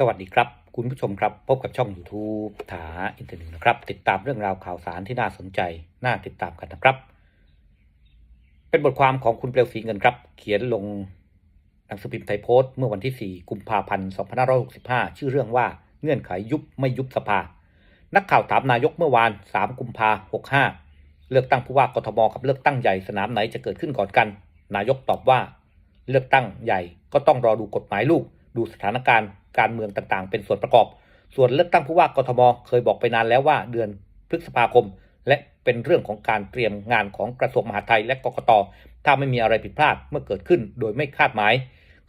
สวัสดีครับ คุณผู้ชมครับ พบกับช่อง YouTube ถาอินเทอร์เน็ตนะครับ ติดตามเรื่องราวข่าวสารที่น่าสนใจ น่าติดตามกันนะครับ เป็นบทความของคุณเปลวศรีเงินครับ เขียนลงหนังสือพิมพ์ไทยโพสต์เมื่อวันที่ 4 กุมภาพันธ์ 2565 ชื่อเรื่องว่าเงื่อนไขยุบไม่ยุบสภา นักข่าวถามนายกเมื่อวาน 3 กุมภา65 เลือกตั้งผู้ว่ากทมกับเลือกตั้งใหญ่สนามไหนจะเกิดขึ้นก่อนกัน นายกตอบว่า เลือกตั้งใหญ่ก็ต้องรอดูกฎหมายลูก ดูสถานการณ์ การเมืองต่างๆ เป็นส่วนประกอบ ส่วนเลือกตั้งผู้ว่ากทมเคยบอกไปนานแล้วว่าเดือนพฤษภาคม และเป็นเรื่องของการเตรียมงานของกระทรวงมหาดไทยและกกตถ้าไม่มีอะไรผิดพลาดเมื่อเกิดขึ้นโดยไม่คาดหมาย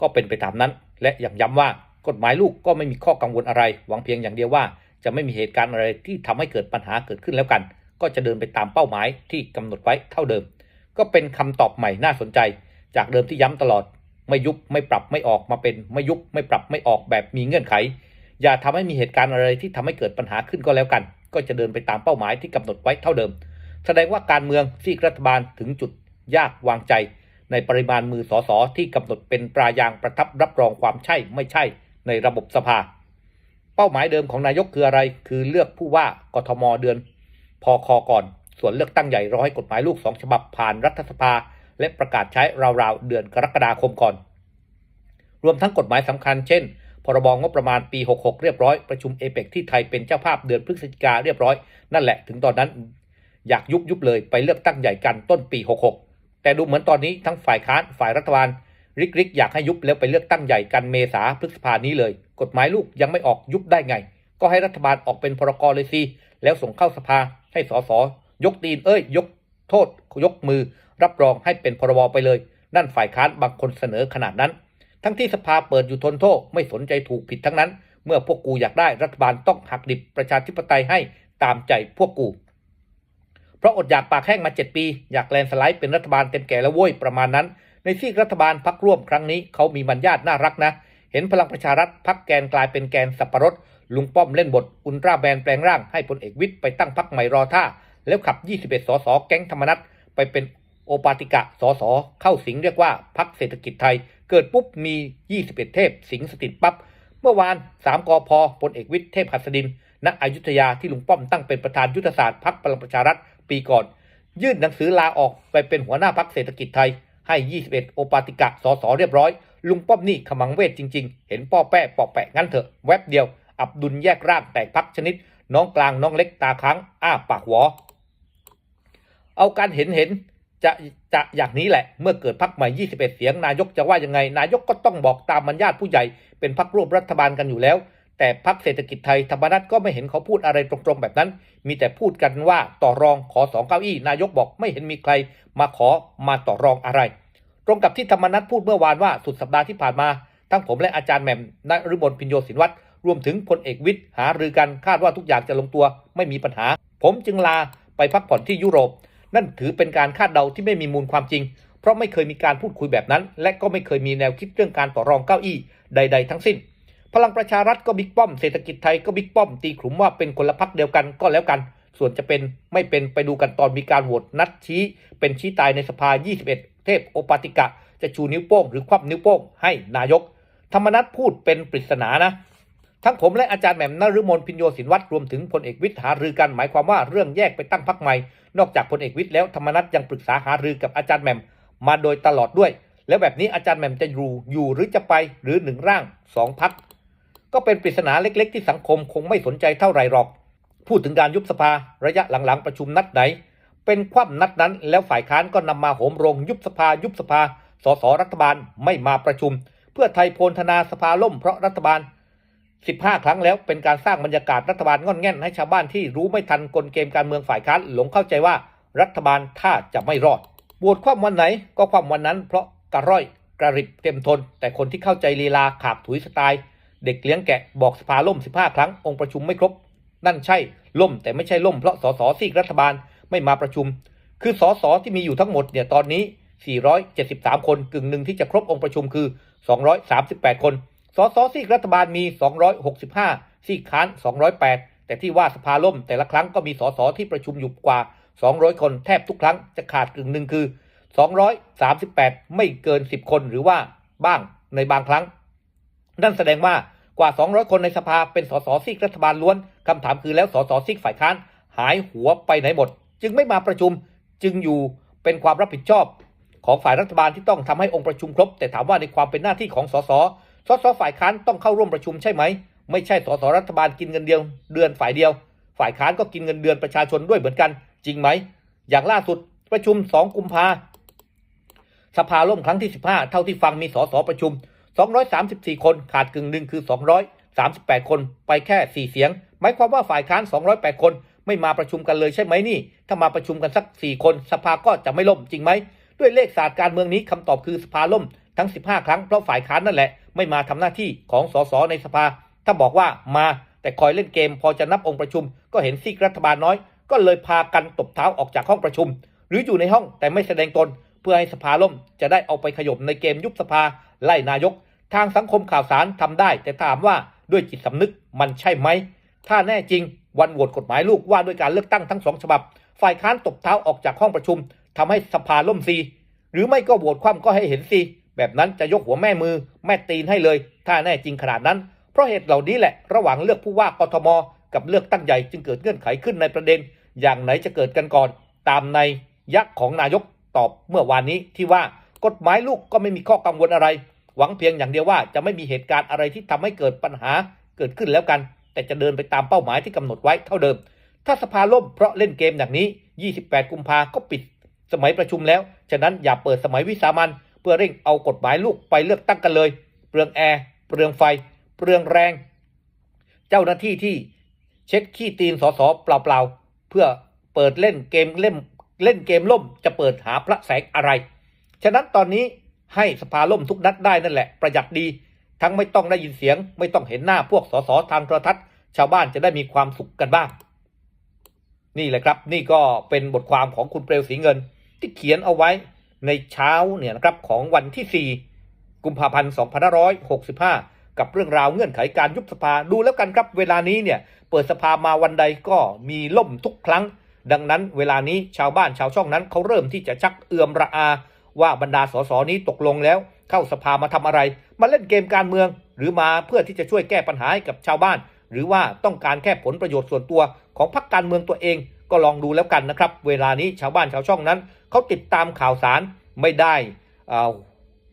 ก็เป็นไปตามนั้น และอย่างย้ำว่ากฎหมายลูกก็ไม่มีข้อกังวลอะไร หวังเพียงอย่างเดียวว่า จะไม่มีเหตุการณ์อะไรที่ทำให้เกิดปัญหาเกิดขึ้นแล้วกัน ก็จะเดินไปตามเป้าหมายที่กำหนดไว้เท่าเดิม ก็เป็นคำตอบใหม่น่าสนใจ จากเดิมที่ย้ำตลอด ไม่ยุบไม่ปรับไม่ออกมาเป็นไม่ยุบไม่ปรับไม่ออกแบบมีเงื่อนไข อย่าทำให้มีเหตุการณ์อะไรที่ทำให้เกิดปัญหาขึ้นก็แล้วกัน ก็จะเดินไปตามเป้าหมายที่กำหนดไว้เท่าเดิม แสดงว่าการเมืองซีกรัฐบาลถึงจุดยากวางใจ ในปริมาณมือสอสอที่กำหนดเป็นตรายางประทับรับรองความใช่ไม่ใช่ในระบบสภา เป้าหมายเดิมของนายกคืออะไร คือเลือกผู้ว่ากทมเดือนพอคอก่อน ส่วนเลือกตั้งใหญ่รอให้กฎหมายลูกสองฉบับผ่านรัฐสภา และประกาศใช้ราวๆเดือนกรกฎาคมก่อน รวมทั้งกฎหมายสำคัญเช่น พรบงบประมาณปี 66 เรียบร้อย ประชุมเอเปกที่ไทยเป็นเจ้าภาพเดือนพฤศจิกาเรียบร้อย นั่นแหละถึงตอนนั้นอยากยุบยุบเลยไปเลือกตั้งใหญ่กันต้นปี 66 แต่ดูเหมือนตอนนี้ทั้งฝ่ายค้านฝ่ายรัฐบาลริกริกอยากให้ยุบแล้วไปเลือกตั้งใหญ่กันเมษาพฤษภานี้เลย กฎหมายลูกยังไม่ออกยุบได้ไง ก็ให้รัฐบาลออกเป็นพรกรเลยสิแล้วส่งเข้าสภาให้สสยกตีนเอ้ย ยกโทษยกมือ รับรองให้เป็นพรบไปเลย นั่นฝ่ายค้านบางคนเสนอขนาดนั้น ทั้งที่สภาเปิดอยู่ทนโทษไม่สนใจถูกผิดทั้งนั้น เมื่อพวกกูอยากได้รัฐบาลต้องหักดิบประชาธิปไตยให้ตามใจพวกกู เพราะอดอยากปากแห้งมาเจ็ดปี อยากแลนสไลด์เป็นรัฐบาลเต็มแก่แล้วโว้ยประมาณนั้น ในซีกรัฐบาลพักร่วมครั้งนี้เขามีบรรยาทน่ารักนะ เห็นพลังประชารัฐพักแกนกลายเป็นแกนสับปะรดลุงป้อมเล่นบทอุลตร้าแบนแปลงร่างให้พลเอกวิทย์ไปตั้งพักใหม่รอท่าแล้วขับ 21 สส แก๊งธรรมนัตไปเป็น โอปาติกะสอสอเข้าสิงเรียกว่าพักเศรษฐกิจไทย เกิดปุ๊บมี 21 เทพ สิงสถิตปั๊บเมื่อวาน 3กพพลเอกวิทย์เทพหัสดินณอยุธยาที่ลุงป้อมตั้งเป็นประธานยุทธศาสตร์พักพลังประชารัฐปีก่อน ยื่นหนังสือลาออกไปเป็นหัวหน้าพักเศรษฐกิจไทย ให้ 21 โอปาติกะสอสอเรียบร้อย ลุงป้อมนี่ขมังเวทจริง ๆ เห็นป้อแป้ปอกแปะงั้นเถอะแวบเดียว อับดุลแยกร่างแตกพักชนิด น้องกลางน้องเล็กตาค้างอ้าปากหวอเอาการเห็นเห็น จะจะอย่างนี้แหละ เมื่อเกิดพักใหม่ 21 เสียง นายกจะว่ายังไง นายกก็ต้องบอกตามบรรยาทผู้ใหญ่ เป็นพักร่วมรัฐบาลกันอยู่แล้ว แต่พักเศรษฐกิจไทยธรรมนัตก็ไม่เห็นเขาพูดอะไรตรงๆแบบนั้น มีแต่พูดกันว่าต่อรองขอสองเก้าอี้ นายกบอกไม่เห็นมีใคร มาขอมาต่อรองอะไร ตรงกับที่ธรรมนัตพูดเมื่อวานว่าสุดสัปดาห์ที่ผ่านมา ทั้งผมและอาจารย์แหม่มนฤมลพิญโยศินวัตรรวมถึงพลเอกวิทย์หารือกันคาดว่าทุกอย่างจะลงตัวไม่มีปัญหา ผมจึงลาไปพักผ่อนที่ยุโรป นั่นถือเป็นการคาดเดาที่ไม่มีมูลความจริง เพราะไม่เคยมีการพูดคุยแบบนั้น และก็ไม่เคยมีแนวคิดเรื่องการต่อรองเก้าอี้ใด ๆ ทั้งสิ้น พลังประชารัฐก็บิ๊กป้อมเศรษฐกิจไทยก็บิ๊กป้อมตีขลุ่มว่าเป็นคนละพักเดียวกันก็แล้วกัน ส่วนจะเป็นไม่เป็นไปดูกันตอนมีการโหวตนัดชี้ เป็นชี้ตายในสภา 21 เทพโอปาติกะ จะชูนิ้วโป้งหรือคว่ำนิ้วโป้งให้นายก ธรรมนัฐพูดเป็นปริศนานะ ทั้งผมและอาจารย์แหม่มนฤมลพิญโยศินวัตรรวมถึงพลเอกวิทย์หารือกันหมายความว่าเรื่องแยกไปตั้งพักใหม่ นอกจากพลเอกวิทย์แล้วธรรมนัฐยังปรึกษาหารือกับอาจารย์แหม่มมาโดยตลอดด้วย แล้วแบบนี้อาจารย์แหม่มจะอยู่อยู่หรือจะไปหรือหนึ่งร่างสองพักก็เป็นปริศนาเล็กๆ ที่สังคมคงไม่สนใจเท่าไหร่หรอก พูดถึงการยุบสภาระยะหลังๆประชุมนัดไหน เป็นคว่ำนัดนั้น แล้วฝ่ายค้านก็นำมาโหมโรงยุบสภา ยุบสภาสสรัฐบาลไม่มาประชุม เพื่อไทยโพลธนาสภาล่มเพราะรัฐบาล 15 ครั้งแล้วเป็นการสร้างบรรยากาศรัฐบาลง่อนแง่นให้ชาวบ้านที่รู้ไม่ทันกลเกมการเมืองฝ่ายค้านหลงเข้าใจว่ารัฐบาลถ้าจะไม่รอดบวชความวันไหนก็ความวันนั้น เพราะกระร่อยกระริบเต็มทน แต่คนที่เข้าใจลีลาขาบถุยสไตล์เด็กเลี้ยงแกะบอกสภาล่ม 15 ครั้งองค์ประชุมไม่ครบ นั่นใช่ล่มแต่ไม่ใช่ล่มเพราะสสซีกรัฐบาลไม่มาประชุม คือสสที่มีอยู่ทั้งหมดเนี่ยตอนนี้ 473 คนกึ่งหนึ่งที่จะครบองค์ประชุมคือ 238 คน สสซีกรัฐบาลมี 265 ซีกค้าน 208 แต่ที่ว่าสภาล่มแต่ละครั้งก็มีสสที่ประชุมอยู่กว่า 200 คนแทบทุกครั้งจะขาดกึ่งหนึ่งคือ 238 ไม่เกิน 10 คนหรือว่าบ้างในบางครั้ง นั่นแสดงว่ากว่า 200 คนในสภาเป็นสสซีกรัฐบาลล้วนคำถามคือแล้วสสซีกฝ่ายค้านหายหัวไปไหนหมด จึงไม่มาประชุมจึงอยู่เป็นความรับผิดชอบ ของฝ่ายรัฐบาลที่ต้องทำให้องค์ประชุมครบ แต่ถามว่าในความเป็นหน้าที่ของสส สสฝ่ายค้านต้องเข้าร่วมประชุมใช่ไหม ไม่ใช่สสรัฐบาลกินเงินเดือนเดือนฝ่ายเดียว ฝ่ายค้านก็กินเงินเดือนประชาชนด้วยเหมือนกัน จริงไหม อย่างล่าสุดประชุม 2 กุมภาสภาล่มครั้งที่ 15 เท่าที่ฟังมีสสประชุม 234 คนขาดกึ่งหนึ่งคือ 238 คนไปแค่ 4 เสียง หมายความว่าฝ่ายค้าน 208 คนไม่มาประชุมกันเลยใช่ไหมนี่ ถ้ามาประชุมกันสัก 4 คน สภาก็จะไม่ล่มจริงไหม ด้วยเลขศาสตร์การเมืองนี้คำตอบคือสภาล่มทั้ง 15 ครั้งเพราะฝ่ายค้านนั่นแหละ ไม่มาทำหน้าที่ของสสในสภา ถ้าบอกว่ามาแต่คอยเล่นเกมพอจะนับองค์ประชุม ก็เห็นซีกรัฐบาลน้อย ก็เลยพากันตบเท้าออกจากห้องประชุม หรืออยู่ในห้องแต่ไม่แสดงตน เพื่อให้สภาล่มจะได้เอาไปขยมในเกมยุบสภาไล่นายก ทางสังคมข่าวสารทำได้ แต่ถามว่าด้วยจิตสำนึกมันใช่ไหมถ้าแน่จริง วันโหวตกฎหมายลูกว่าด้วยการเลือกตั้งทั้งสองฉบับ ฝ่ายค้านตบเท้าออกจากห้องประชุมทำให้สภาล่มซีหรือไม่ก็โหวตคว่ำก็ให้เห็นซี แบบนั้นจะยกหัวแม่มือแม่ตีนให้เลย ถ้าแน่จริงขนาดนั้น เพราะเหตุเหล่านี้แหละระหว่างเลือกผู้ว่ากทม กับเลือกตั้งใหญ่จึงเกิดเงื่อนไขขึ้นในประเด็น อย่างไหนจะเกิดกันก่อน ตามในยักษ์ของนายกตอบเมื่อวานนี้ที่ว่ากฎหมายลูกก็ไม่มีข้อกังวลอะไร หวังเพียงอย่างเดียวว่าจะไม่มีเหตุการณ์อะไรที่ทำให้เกิดปัญหาเกิดขึ้นแล้วกัน แต่จะเดินไปตามเป้าหมายที่กำหนดไว้เท่าเดิม ถ้าสภาล่มเพราะเล่นเกมอย่างนี้ 28 กุมภาก็ปิด สมัยประชุมแล้ว ฉะนั้นอย่าเปิดสมัยวิสามัน เพื่อเร่งเอากฎหมายลูกไปเลือกตั้งกันเลย เปลืองแอร์เปลืองไฟ เปลืองแรง เจ้าหน้าที่ที่เช็ดขี้ตีนสสเปล่าๆเพื่อเปิดเล่นเกมเล่มเล่นเกมล่มจะเปิดหาพระแสงอะไร ฉะนั้นตอนนี้ให้สภาล่มทุกนัดได้นั่นแหละประหยัดดี ทั้งไม่ต้องได้ยินเสียง ไม่ต้องเห็นหน้าพวกสสทางโทรทัศน์ ชาวบ้านจะได้มีความสุขกันบ้าง นี่แหละครับ นี่ก็เป็นบทความของคุณเปลวสีเงิน ที่เขียนเอาไว้ ในเช้าเนี่ยนะครับของวันที่ 4 กุมภาพันธ์2565 กับเรื่องราวเงื่อนไขการยุบสภาดูแล้วกันครับเวลานี้เนี่ยเปิดสภามาวันใดก็มีล่มทุกครั้ง ดังนั้นเวลานี้ชาวบ้านชาวช่องนั้นเขาเริ่มที่จะชักเอือมระอา ว่าบรรดาสสนี้ตกลงแล้ว เข้าสภามาทำอะไร มาเล่นเกมการเมือง หรือมาเพื่อที่จะช่วยแก้ปัญหาให้กับชาวบ้าน หรือว่าต้องการแค่ผลประโยชน์ส่วนตัวของพรรคการเมืองตัวเองก็ลองดูแล้วกันนะครับ เวลานี้ชาวบ้านชาวช่องนั้น เขาติดตามข่าวสารไม่ได้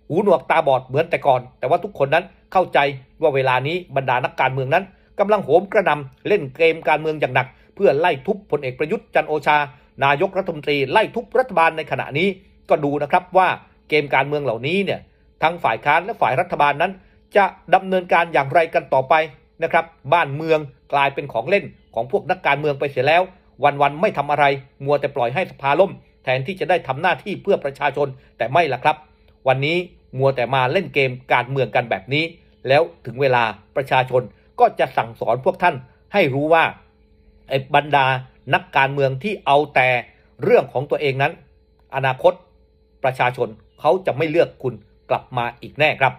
หูหนวกตาบอดเหมือนแต่ก่อน แต่ว่าทุกคนนั้นเข้าใจว่าเวลานี้บรรดานักการเมืองนั้นกำลังโหมกระหนำเล่นเกมการเมืองอย่างหนัก เพื่อไล่ทุบพลเอกประยุทธ์จันโอชา นายกรัฐมนตรีไล่ทุบรัฐบาลในขณะนี้ก็ดูนะครับว่าเกมการเมืองเหล่านี้เนี่ยทั้งฝ่ายค้านและฝ่ายรัฐบาลนั้น จะดำเนินการอย่างไรกันต่อไปนะครับ บ้านเมืองกลายเป็นของเล่นของพวกนักการเมืองไปเสียแล้ว วันๆไม่ทำอะไร มัวแต่ปล่อยให้สภาล่ม แทนที่จะได้ทำหน้าที่เพื่อประชาชนแต่ไม่ละครับ วันนี้มัวแต่มาเล่นเกมการเมืองกันแบบนี้ แล้วถึงเวลาประชาชนก็จะสั่งสอนพวกท่านให้รู้ว่าไอ้บรรดานักการเมืองที่เอาแต่เรื่องของตัวเองนั้น อนาคตประชาชนเขาจะไม่เลือกคุณกลับมาอีกแน่ครับ